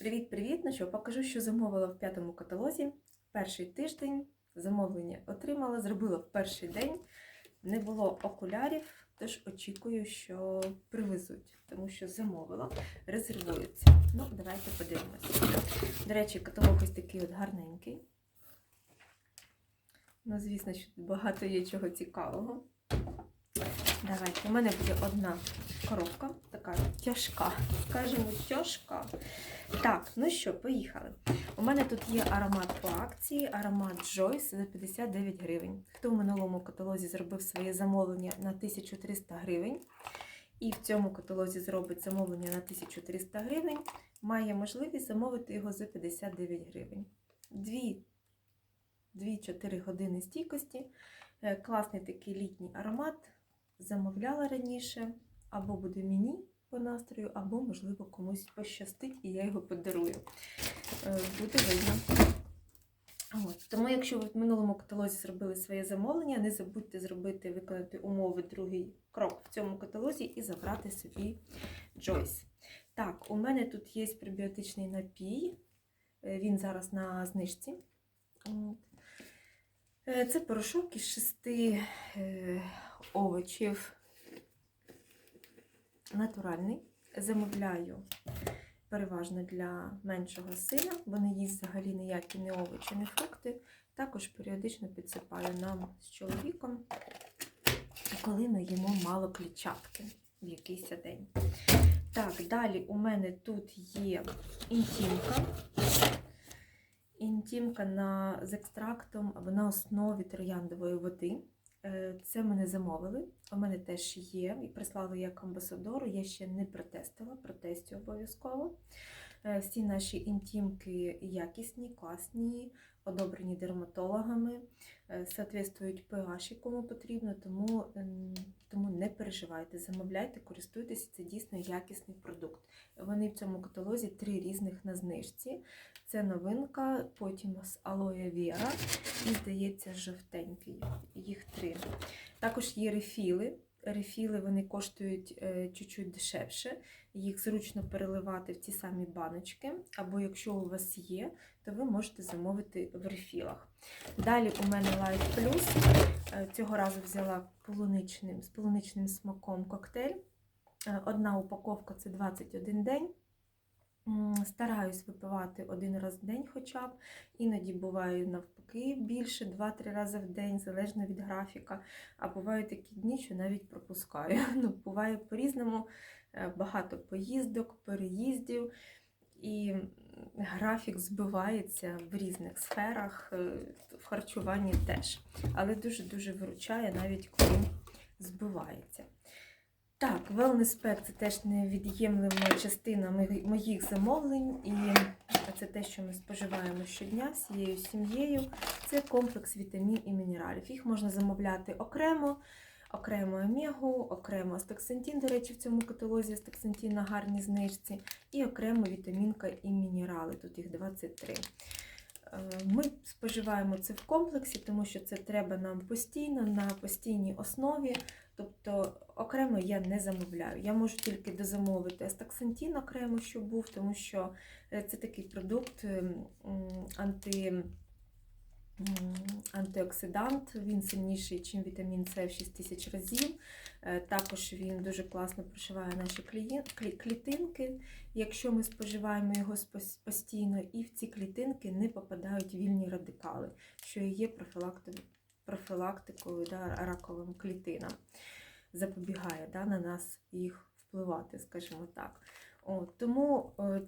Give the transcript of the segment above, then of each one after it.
Привіт-привіт! Ну що, покажу, що замовила в п'ятому каталозі. Перший тиждень замовлення отримала, зробила в перший день. Не було окулярів, тож очікую, що привезуть, тому що замовила, резервується. Ну, давайте подивимося. До речі, каталог ось такий от гарненький. Ну, звісно, що багато є чого цікавого. Давайте, у мене буде одна коробка, така тяжка, скажімо, тяжка. Так, ну що, поїхали. У мене тут є аромат по акції, аромат Joyce за 59 гривень. Хто в минулому каталозі зробив своє замовлення на 1300 гривень, і в цьому каталозі зробить замовлення на 1300 гривень, має можливість замовити його за 59 гривень. 2-4 години стійкості. Е, Класний такий літній аромат. Замовляла раніше, або буде мені по настрою, або, можливо, комусь пощастить і я його подарую. Е, Буде видно. От. Тому, якщо ви в минулому каталозі зробили своє замовлення, не забудьте зробити, виконати умови другий крок в цьому каталозі і забрати собі Joyce. Так, у мене тут є пребіотичний напій. Е, Він зараз на знижці. От. Е, Це порошок із шести овочів. Натуральний. Замовляю переважно для меншого сина, бо не їсть взагалі ніякі не овочі, не фрукти. Також періодично підсипаю нам з чоловіком, коли ми їмо мало клітчатки в якийсь день. Так, далі у мене тут є інтімка. Інтімка на, з екстрактом на основі трояндової води. Е, Це мене замовили. У мене теж є і прислали як амбасадору. Я ще не протестила, протестю обов'язково. Е, Всі наші інтімки якісні, класні, одобрені дерматологами, е, соответствують pH, якому потрібно, ем, тому не переживайте, замовляйте, користуйтесь, це дійсно якісний продукт. Вони в цьому каталозі три різних на знижці. Це новинка, потім з Алоя Віра і, здається, жовтенький. Їх три. Також є рефіли. Рефіли вони коштують е, чуть-чуть дешевше. Їх зручно переливати в ці самі баночки. Або якщо у вас є, то ви можете замовити в рефілах. Далі у мене Light Plus. Е, Цього разу взяла полуничним, з полуничним смаком коктейль. Е, Одна упаковка це 21 день. Стараюсь випивати один раз в день хоча б. Іноді буває навпаки більше, 2-3 рази в день, залежно від графіка. А бувають такі дні, що навіть пропускаю. Ну, буває по-різному, е, багато поїздок, переїздів. І графік збивається в різних сферах, е, в харчуванні теж. Але дуже-дуже виручає, навіть коли збивається. Так, Wellness це теж невід'ємлема частина моїх- замовлень, і це те, що ми споживаємо щодня всією сім'єю. Це комплекс вітамін і мінералів. Їх можна замовляти окремо, окремо омегу, окремо астаксантин, до речі, в цьому каталозі астаксантин на гарній знижці, і окремо вітамінка і мінерали. Тут їх 23. Е, Ми споживаємо це в комплексі, тому що це треба нам постійно, на постійній основі. Тобто окремо я не замовляю. Я можу тільки дозамовити астаксантин окремо, щоб був, тому що е, це такий продукт ем, анти, антиоксидант. Він сильніший, ніж вітамін С в 6 тисяч разів. Е, Також він дуже класно прошиває наші клітинки, якщо ми споживаємо його постійно, і в ці клітинки не попадають вільні радикали, що є профілакти- профілактикою да, раковим клітинам. Запобігає да, на нас їх впливати, скажімо так. От, тому е,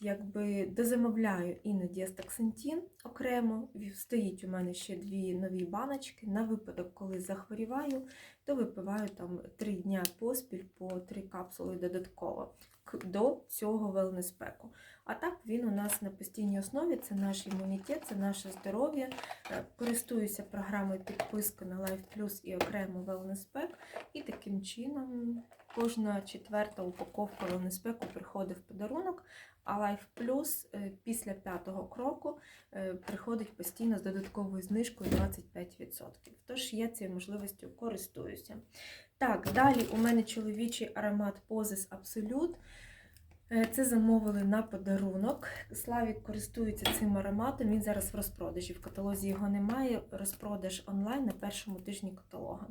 якби дозамовляю іноді астаксантин окремо. Стоїть у мене ще дві нові баночки. На випадок, коли захворіваю, то випиваю там три дня поспіль по три капсули додатково до цього велнеспеку. А так він у нас на постійній основі, це наш імунітет, це наше здоров'я. Е, Користуюся програмою підписки на Life Plus і окремо Pack. І таким чином кожна четверта упаковка Pack приходить в подарунок, а Life Plus е, після п'ятого кроку е, приходить постійно з додатковою знижкою 25%. Тож я цією можливістю користуюся. Так, далі у мене чоловічий аромат Poses Absolute. Е, Це замовили на подарунок. Славік користується цим ароматом. Він зараз в розпродажі. В каталозі його немає. Розпродаж онлайн на першому тижні каталога.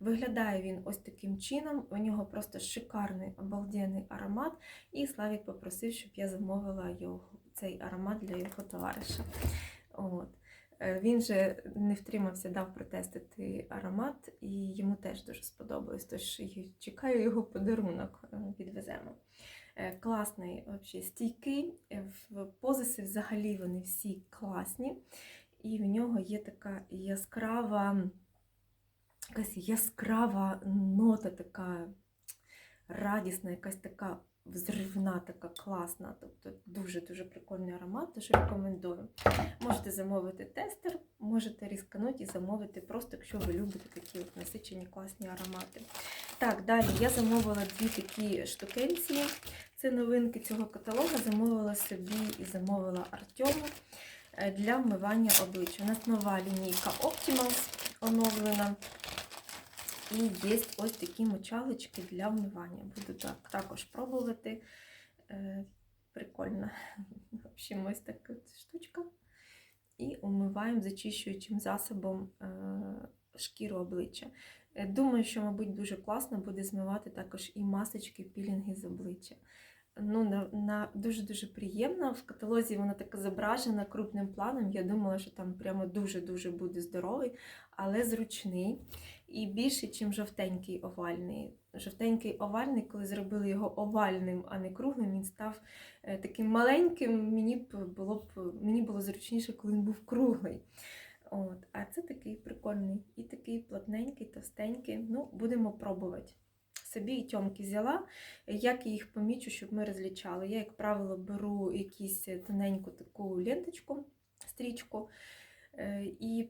Виглядає він ось таким чином. У нього просто шикарний обалденний аромат. І Славік попросив, щоб я замовила його, цей аромат для його товариша. От. Е, Він же не втримався, дав протестити аромат, і йому теж дуже сподобалось. Тож чекаю його подарунок, е, відвеземо. Е, Класний, вообще, стійкий. Позиси взагалі вони всі класні. І в нього є така яскрава, якась яскрава нота, така радісна, якась така взривна, така класна. Тобто дуже-дуже прикольний аромат, тож рекомендую. Можете замовити тестер, можете різканути і замовити просто, якщо ви любите такі от насичені класні аромати. Так, далі я замовила дві такі штукенції. Це новинки цього каталогу. Замовила собі і замовила Артему е, для вмивання обличчя. У нас нова лінійка Optimals оновлена. І є ось такі мочалочки для вмивання. Буду так, також пробувати. Е, прикольно. В ось така штучка. І умиваємо зачищуючим засобом е, шкіру обличчя. Е, Думаю, що, мабуть, дуже класно буде змивати також і масочки, пілінги з обличчя. Ну, на, на дуже-дуже приємно. В каталозі вона така зображена крупним планом. Я думала, що там прямо дуже-дуже буде здоровий, але зручний. І більше, ніж жовтенький овальний. Жовтенький овальний, коли зробили його овальним, а не круглим, він став е, таким маленьким. Мені б було б мені було зручніше, коли він був круглий. От. А це такий прикольний. І такий плотненький, товстенький. Ну, будемо пробувати. Собі і тьомки взяла. Як я їх помічу, щоб ми розлічали. Я, як правило, беру якусь тоненьку таку ленточку, стрічку, е, і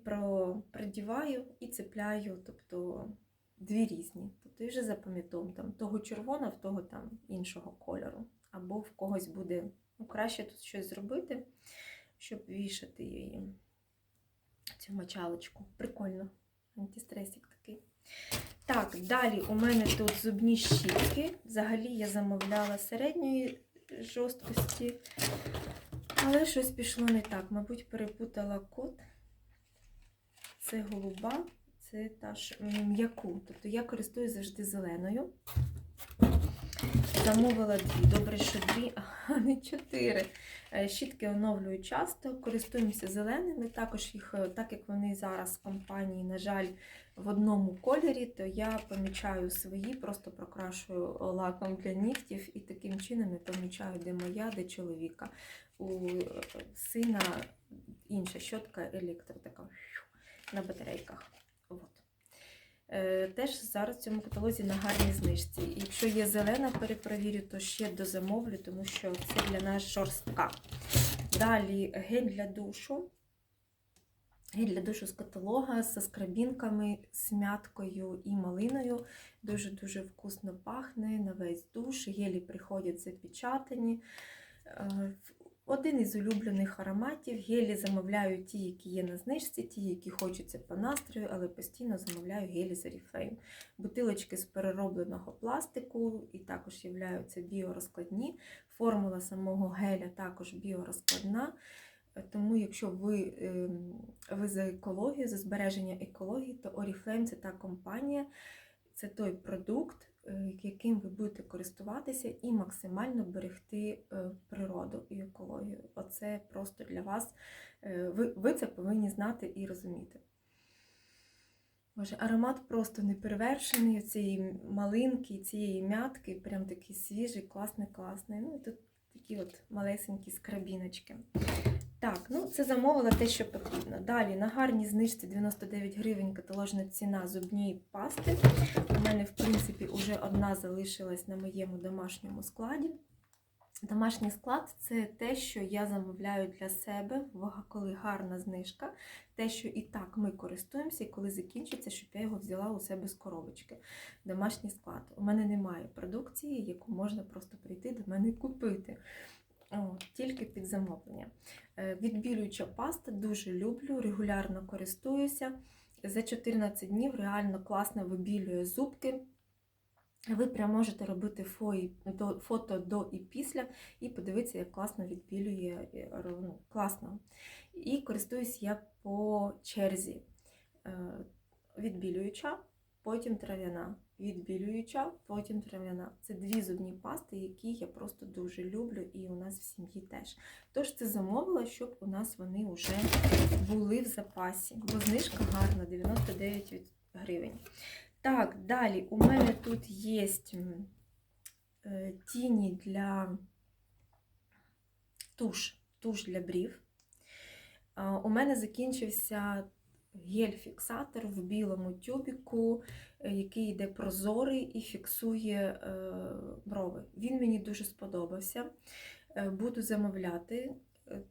продіваю і цепляю, тобто дві різні. Тобто і вже запам'ятовую, там того червоного, в того там іншого кольору. Або в когось буде ну, краще тут щось зробити, щоб вішати її цю мочалочку. Прикольно. Антистресик такий. Так, далі у мене тут зубні щітки. Взагалі я замовляла середньої жорсткості, але щось пішло не так. Мабуть, перепутала код. Це голуба, це та ж м'яку. Тобто я користуюсь завжди зеленою. Замовила дві. Добре, що дві, а не чотири. Е, Щітки оновлюю часто, користуємося зеленими. Також їх, е, так як вони зараз в компанії, на жаль, в одному кольорі, то я помічаю свої, просто прокрашую лаком для нігтів і таким чином я помічаю, де моя, де чоловіка. У е, сина інша щотка електро така на батарейках. От. Е, Теж зараз в цьому каталозі на гарній знижці. Якщо є зелена, перепровірю, то ще дозамовлю, тому що це для нас жорстка. Далі гель для душу. Гель для душу з каталога з скрабінками, з мяткою і малиною. Дуже-дуже вкусно пахне на весь душ. Гелі приходять запечатані. Е, Один із улюблених ароматів. Гелі замовляю ті, які є на знижці, ті, які хочуться по настрою, але постійно замовляю гелі з Oriflame. Бутилочки з переробленого пластику і також являються біорозкладні. Формула самого геля також біорозкладна. Тому, якщо ви, ем, ви за екологію, за збереження екології, то Oriflame це та компанія, це той продукт, е, яким ви будете користуватися і максимально берегти е, природу і екологію. Оце просто для вас. е, Ви, ви це повинні знати і розуміти. Боже, аромат просто неперевершений, цієї малинки, цієї м'ятки, прям такий свіжий, класний, класний. Ну, і тут такі от малесенькі скрабіночки. Так, ну це замовила те, що потрібно. Далі на гарній знижці 99 гривень каталожна ціна зубні пасти. У мене, в принципі, вже одна залишилась на моєму домашньому складі. Домашній склад це те, що я замовляю для себе, коли гарна знижка, те, що і так ми користуємося, і коли закінчиться, щоб я його взяла у себе з коробочки. Домашній склад. У мене немає продукції, яку можна просто прийти до мене і купити. Тільки під замовлення. Е, Відбілююча паста дуже люблю, регулярно користуюся. За 14 днів реально класно вибілює зубки. Ви прям можете робити фото до і після, і подивитися, як класно відбілює е, ну, класно. І користуюсь я по черзі. Е, Відбілююча, потім трав'яна. Відбілююча, потім трав'яна. Це дві зубні пасти, які я просто дуже люблю, і у нас в сім'ї теж. Тож це замовила, щоб у нас вони вже були в запасі. Бо знижка гарна, 99 гривень. Так, далі у мене тут є е, тіні для туш, туш для брів. У мене закінчився гель-фіксатор в білому тюбіку, е, який йде прозорий і фіксує е, брови. Він мені дуже сподобався. Е, Буду замовляти.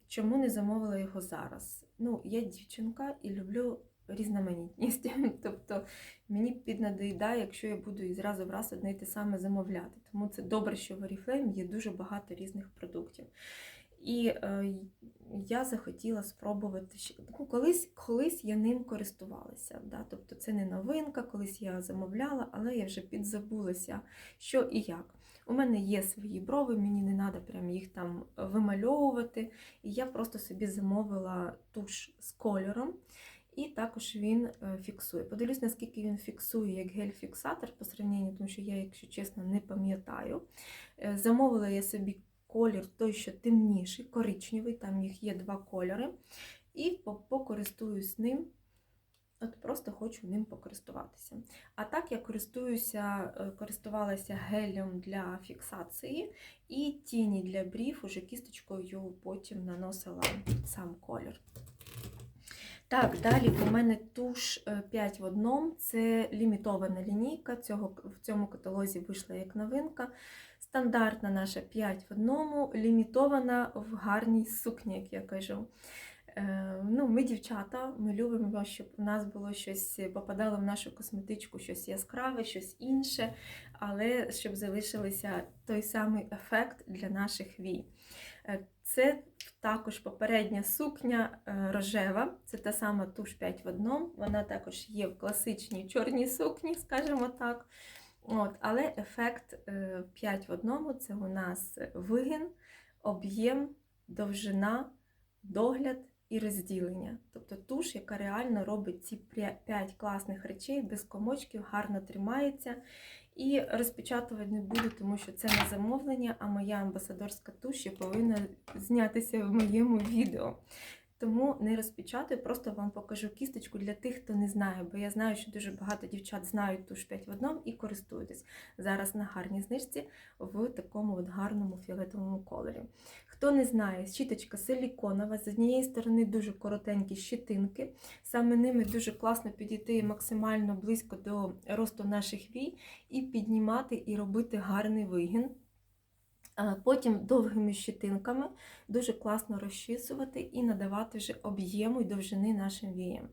Чому не замовила його зараз? Ну, я дівчинка і люблю різноманітність. Тобто мені піднадоїдає, якщо я буду і зразу в раз одне й те саме замовляти. Тому це добре, що в Oriflame є дуже багато різних продуктів. І е, я захотіла спробувати. Ну, колись, колись я ним користувалася. Да? Тобто це не новинка, колись я замовляла, але я вже підзабулася, що і як. У мене є свої брови, мені не треба прям їх там вимальовувати. І я просто собі замовила туш з кольором. І також він е, фіксує. Подивлюсь, наскільки він фіксує як гель-фіксатор по сравненню, тому що я, якщо чесно, не пам'ятаю. Е, Замовила я собі колір той, що темніший, коричневий, там їх є два кольори. І покористуюсь ним. От просто хочу ним покористуватися. А так я користуюся, е, користувалася гелем для фіксації і тіні для брів, уже кісточкою потім наносила сам колір. Так, далі у мене туш е, 5 в одному. Це лімітована лінійка. Цього, в цьому каталозі вийшла як новинка. Стандартна наша 5 в одному, лімітована в гарній сукні, як я кажу. Е, ну, Ми, дівчата, ми любимо, щоб у нас було щось, попадало в нашу косметичку, щось яскраве, щось інше, але щоб залишилося той самий ефект для наших вій. Е, Це також попередня сукня е, рожева, це та сама туш 5 в одному. Вона також є в класичній чорній сукні, скажімо так. От, але ефект е, 5 в одному це у нас вигін, об'єм, довжина, догляд і розділення. Тобто туш, яка реально робить ці 5 класних речей без комочків, гарно тримається. І розпечатувати не буду, тому що це не замовлення, а моя амбасадорська туш повинна знятися в моєму відео. Тому не розпечатаю, просто вам покажу кісточку для тих, хто не знає, бо я знаю, що дуже багато дівчат знають туш 5 в одному і користуєтесь зараз на гарній знижці в такому от гарному фіолетовому кольорі. Хто не знає, щіточка силіконова, з однієї сторони дуже коротенькі щитинки. Саме ними дуже класно підійти максимально близько до росту наших вій і піднімати і робити гарний вигін. А Потім довгими щитинками дуже класно розчісувати і надавати вже об'єму і довжини нашим віям.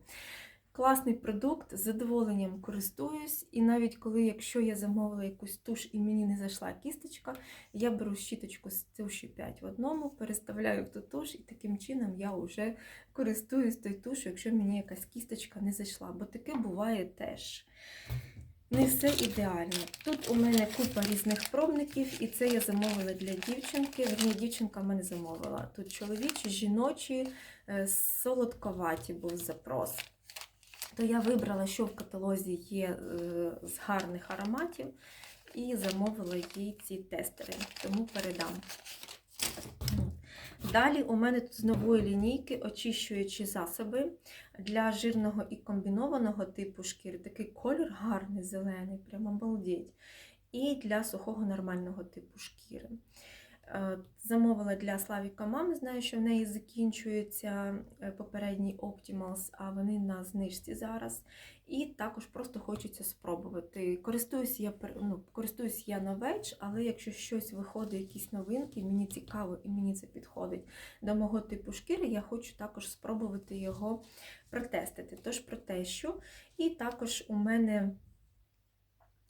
Класний продукт, з задоволенням користуюсь, і навіть коли, якщо я замовила якусь туш і мені не зайшла кісточка, я беру щіточку з туші 5 в одному, переставляю в ту туш, і таким чином я вже користуюсь тою тушою, якщо мені якась кісточка не зайшла, бо таке буває теж. Не все ідеально. Тут у мене купа різних пробників, і це я замовила для дівчинки. Верні, дівчинка в мене замовила. Тут чоловічі, жіночі, е, солодковаті був запрос. То я вибрала, що в каталозі є е, з гарних ароматів, і замовила їй ці тестери, тому передам. Далі у мене тут з нової лінійки очищуючі засоби для жирного і комбінованого типу шкіри. Такий колір гарний, зелений, прямо обалдеть. І для сухого нормального типу шкіри. Е, Замовила для Славіка мами, знаю, що в неї закінчується е, попередній Optimals, а вони на знижці зараз. І також просто хочеться спробувати. Користуюсь я ну, користуюсь я новеч, але якщо щось виходить, якісь новинки, мені цікаво і мені це підходить до мого типу шкіри, я хочу також спробувати його протестити. Тож про те, що. І також у мене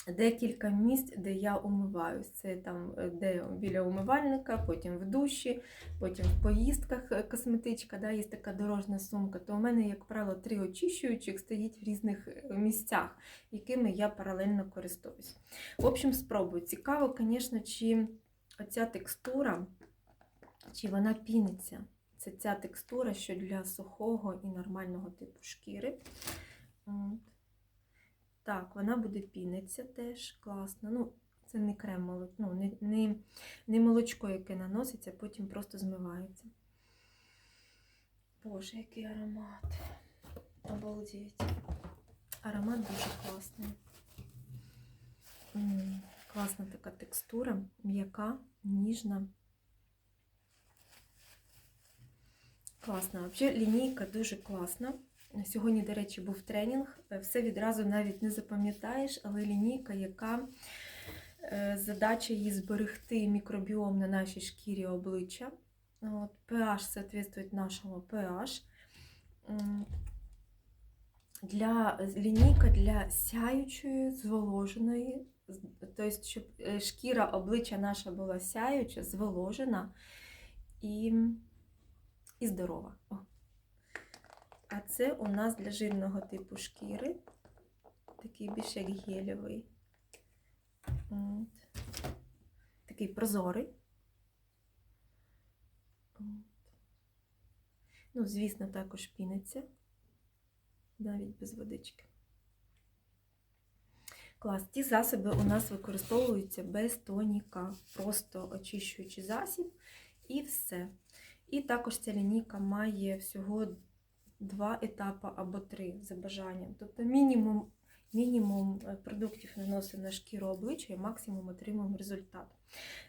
декілька місць, де я умиваюсь. Це там, е, де біля умивальника, потім в душі, потім в поїздках е, косметичка, да, є така дорожня сумка. То у мене, як правило, три очищуючих стоїть в різних е, місцях, якими я паралельно користуюсь. В общем, спробую. Цікаво, звісно, чи оця текстура, чи вона піниться. Це ця текстура, що для сухого і нормального типу шкіри. Так, вона буде піниться теж класно. Ну, це не крем ну, не, не, не молочко, яке наноситься, потім просто змивається. Боже, який аромат. Обалдеть. Аромат дуже класний. Класна така текстура, м'яка, ніжна. Класна. Взагалі лінійка дуже класна. Сьогодні, до речі, був тренінг. Е, Все відразу навіть не запам'ятаєш, але лінійка, яка е, задача її зберегти мікробіом на нашій шкірі обличчя. От, pH соответствує нашому pH. Для, лінійка для сяючої, зволоженої, тобто, щоб е, шкіра обличчя наша була сяюча, зволожена і, і здорова. А це у нас для жирного типу шкіри. Такий більш як гелєвий. От. Такий прозорий. От. Ну, звісно, також піниться. Навіть без водички. Клас. Ті засоби у нас використовуються без тоніка. Просто очищуючий засіб і все. І також ця лінійка має всього два етапи або три за бажанням. Тобто мінімум, мінімум е, продуктів наносимо на шкіру обличчя і максимум отримуємо результат.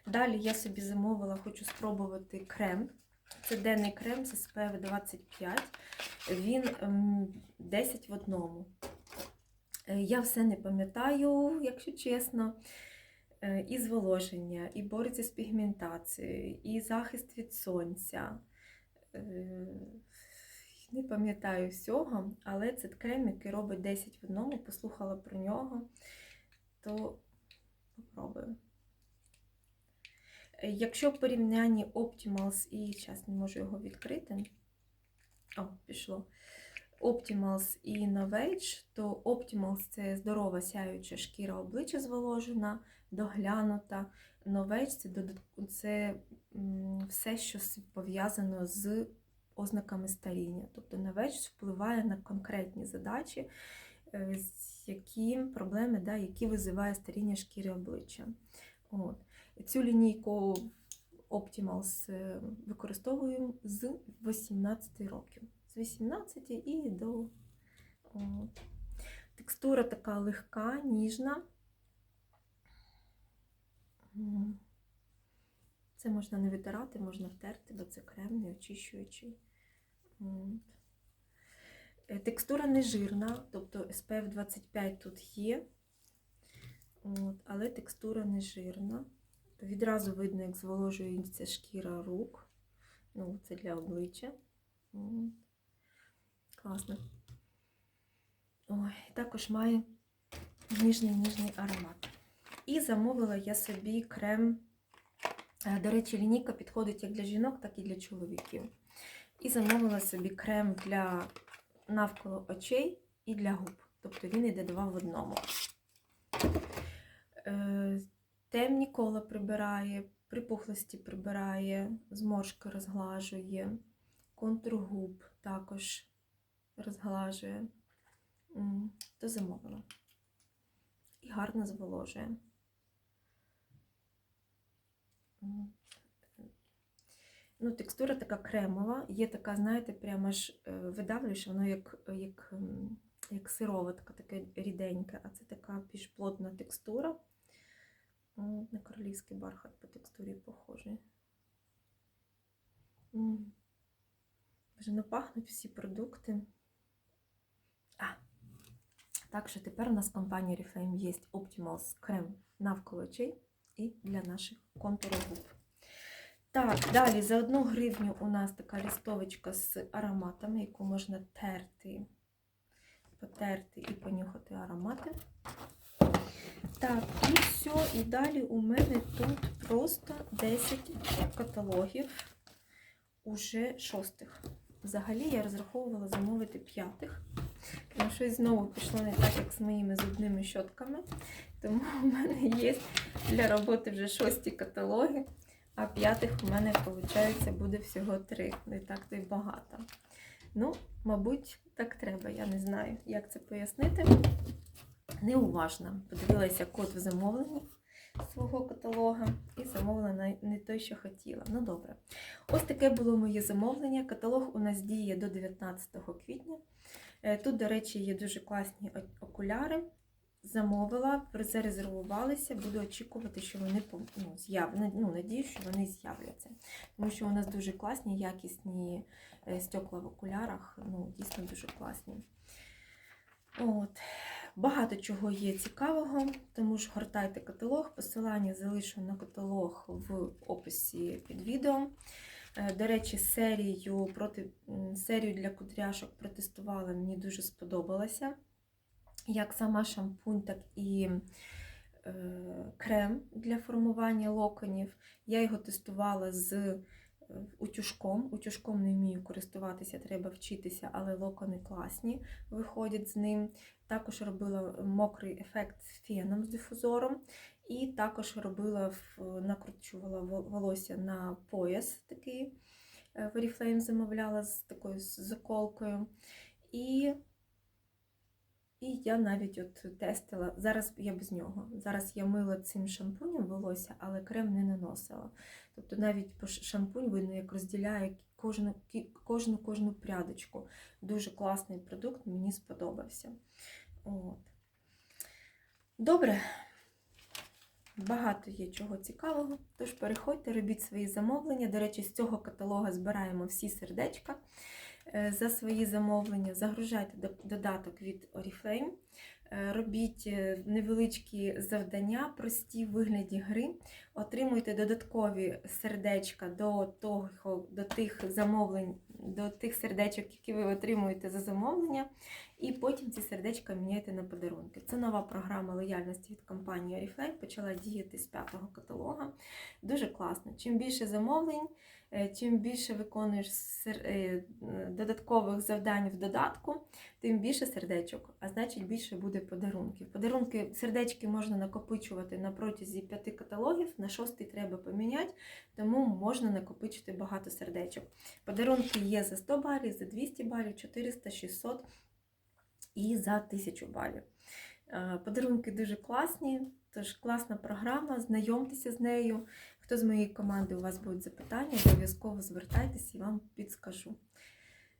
Далі я собі замовила, хочу спробувати крем. Це денний крем з SPF 25. Він ем, 10 в одному. Е, Я все не пам'ятаю, якщо чесно. Е, І зволоження, і бореться з пігментацією, і захист від сонця. Не пам'ятаю всього, але це крем, який робить 10 в одному. Послухала про нього, то попробую. Е, Якщо в порівнянні Optimals і зараз не можу його відкрити. О, пішло. Optimals і Novage, то Optimals це здорова сяюча шкіра обличчя зволожена, доглянута. Novage це, це все, що пов'язано з ознаками старіння. Тобто Novage впливає на конкретні задачі, е, які проблеми, да, які визиває старіння шкіри обличчя. От. Цю лінійку Optimals е, використовую з 18 років. З 18 і до. От. Текстура така легка, ніжна. М. Це можна не витирати, можна втерти, бо це крем, не очищуючий. Е, Текстура не жирна, тобто SPF 25 тут є, От, але текстура не жирна. Відразу видно, як зволожується шкіра рук. Ну, це для обличчя. От. Класно. Ой, також має ніжний ніжний аромат. І замовила я собі крем. Е, До речі, лінійка підходить як для жінок, так і для чоловіків. І замовила собі крем для навколо очей і для губ. Тобто він йде два в одному. Е, Темні кола прибирає, припухлості прибирає, зморшки розглажує, контур губ також розглажує. То замовила. І гарно зволожує. Ну, текстура така кремова, є така, знаєте, прямо ж е, видавлюєш, воно як, як, як сироватка, таке ріденьке, а це така більш плотна текстура. На королівський бархат по текстурі похожий. Боже, ну всі продукти. А, так що тепер у нас в компанії Oriflame є Optimals крем навколо очей і для наших контурів губ. Так, далі за одну гривню у нас така лістовочка з ароматами, яку можна терти, потерти і понюхати аромати. Так, і все. І далі у мене тут просто 10 каталогів уже шостих. Взагалі я розраховувала замовити п'ятих. Ну, щось знову пішло не так, як з моїми зубними щотками. Тому у мене є для роботи вже шості каталоги, а п'ятих у мене, виходить, буде всього три. Не так то й багато. Ну, мабуть, так треба. Я не знаю, як це пояснити. Неуважна. Подивилася код в замовленні свого каталога і замовила на- не той, що хотіла. Ну добре. Ось таке було моє замовлення. Каталог у нас діє до 19 квітня. Е, Тут, до речі, є дуже класні окуляри. Замовила, зарезервувалися, буду очікувати, що вони ну, з'яв... на- ну, надію, що вони з'являться. Тому що у нас дуже класні, якісні е, стекла в окулярах, ну, дійсно дуже класні. От. Багато чого є цікавого, тому ж гортайте каталог. Посилання залишу на каталог в описі під відео. Е, До речі, серію, проти, серію для кудряшок протестувала, мені дуже сподобалася. Як сама шампунь, так і е, крем для формування локонів. Я його тестувала з е, утюжком. Утюжком не вмію користуватися, треба вчитися, але локони класні виходять з ним. Також робила мокрий ефект з феном з дифузором. І також робила, накручувала волосся на пояс такий. е, в Oriflame замовляла з такою з заколкою. І, і я навіть от тестила. Зараз я без нього. Зараз я мила цим шампунем волосся, але крем не наносила. Тобто навіть шампунь видно, як розділяє кожну, кожну, кожну прядочку. Дуже класний продукт, мені сподобався. От. Добре. Багато є чого цікавого. Тож переходьте, робіть свої замовлення. До речі, з цього каталога збираємо всі сердечка за свої замовлення. Загружайте додаток від Oriflame. Е, Робіть е, невеличкі завдання, прості в вигляді гри. Отримуйте додаткові сердечка до, того, до тих замовлень, до тих сердечок, які ви отримуєте за замовлення. І потім ці сердечка міняйте на подарунки. Це нова програма лояльності від компанії Oriflame, почала діяти з п'ятого каталога. Дуже класно. Чим більше замовлень, е, чим більше виконуєш е, додаткових завдань в додатку, тим більше сердечок, а значить більше буде подарунків. Подарунки, сердечки можна накопичувати на протязі п'яти каталогів, на шостий треба поміняти, тому можна накопичити багато сердечок. Подарунки є за 100 балів, за 200 балів, 400, 600 і за 1000 балів. Е, Подарунки дуже класні, тож класна програма, знайомтеся з нею. Хто з моєї команди у вас будуть запитання, обов'язково звертайтеся і вам підскажу.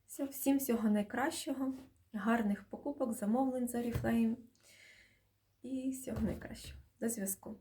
Все, всім всього найкращого, гарних покупок, замовлень за Oriflame і всього найкращого. До зв'язку!